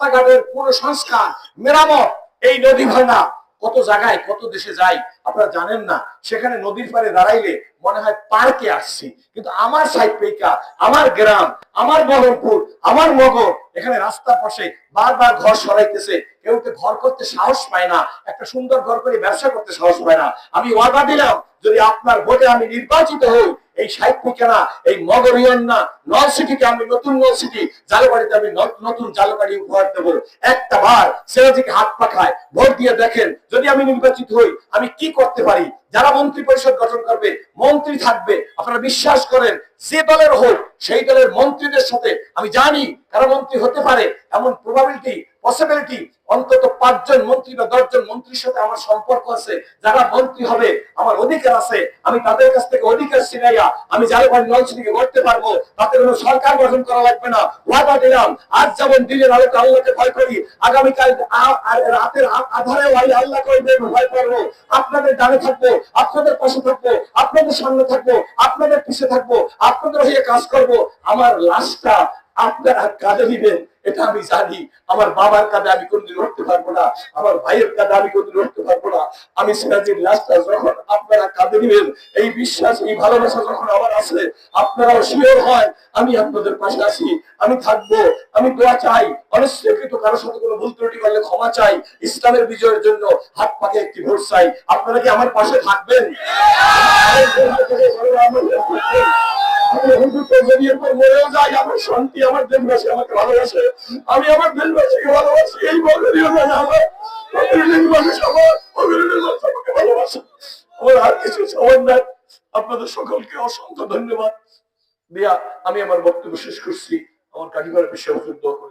রাস্তাঘাটের পুরো সংস্কার মেরামত এই নদী ভাঙা কত জায়গায় কত দেশে যাই আপনারা জানেন না, সেখানে নদীর পাড়ে দাঁড়াইলে মনে হয় পার্কে আসছি। কিন্তু আমার সাইড পেকা আমার গ্রাম, আমার বহরমপুর, আমার মগর, এখানে রাস্তার পাশে বারবার ঘর সরাইতেছে। কেউ তো ঘর করতে সাহস পায় না, একটা সুন্দর ঘর করে ব্যবসা করতে সাহস পায় না। আমি ওয়াদা দিলাম, যদি আপনার ভোটে আমি নির্বাচিত হই, এই ঠিকানা এই মগরিয়ন না নল সিটিকে আমি নতুন নল সিটি জালবাড়িতে আমি নতুন জালবাড়ি উপহার দেবো। একটা বার সেরাজিকে হাত পাখায়, ভোট দিয়ে দেখেন, যদি আমি নির্বাচিত হই, আমি কি করতে পারি যারা মন্ত্রী পরিষদ গঠন করবে মন্ত্রী থাকবে আপনারা বিশ্বাস করেন যে দলের হোক, সেই দলের মন্ত্রীদের সাথে আমি জানি কারা মন্ত্রী হতে পারে, এমন প্রবাবিলিটি পসিবিলিটি অন্তত পাঁচজন মন্ত্রী বা দশজন মন্ত্রীর সাথে আমার সম্পর্ক আছে, যারা মন্ত্রী হবে, আমার অধিকার আছে, আমি তাদের কাছ থেকে অধিকার ছিনাইয়া আমি জালবাড়ি নলসিটিকে করতে পারব, তাতে কোনো সরকার গঠন করা লাগবে না। ওয়াদা দিলাম, আজ যেমন দিনের আলোকে আল্লাহকে ভয় করি, আগামীকাল রাতের আধারে ওই আল্লাহ করে ভয় করব। আপনাদের ডানে থাকব, আপনাদের পাশে থাকব, আপনাদের সামনে থাকব, আপনাদের পিছে থাকব আপনাদের হয়ে কাজ করব, আমার লাশটা আপনারা কাঁধে দিবেন এটা আমি জানি। আমার বাবার কাঁধে আমি কোনদিন উঠতে পারব না, আমার ভাইয়ের কাঁধে আমি কোনদিন উঠতে পারব না। আমি সিরাজের লাশটা যখন আপনারা কাঁধে দিবেন এই বিশ্বাস, এই ভালোবাসা যখন আমার আছে, আপনারাও শিওর হয়, আমি আপনাদের পাশে আছি, আমি থাকব, আমি দোয়া চাই অনিশ্চয়কৃত কারোর সাথে কোনো ভুল ত্রুটি করলে ক্ষমা চাই, ইসলামের বিজয়ের জন্য হাত পাকে একটি ভোট চাই। আপনারা কি আমার পাশে থাকবেন? আমি যদি এরপর পর মরেও যাই আমার শান্তি, আমার দেশবাসী আমাকে ভালোবাসে। আমি আমার দেশবাসীকে ভালোবাসি। এই না আমার। মানুষ আমাকে ভালোবাসে। আমার আর কিছু সবার নাই। আপনাদের সকলকে অসংখ্য ধন্যবাদ। দিয়া, আমি আমার বক্তব্য শেষ করছি। আমার কারিগরের বিষয়ে।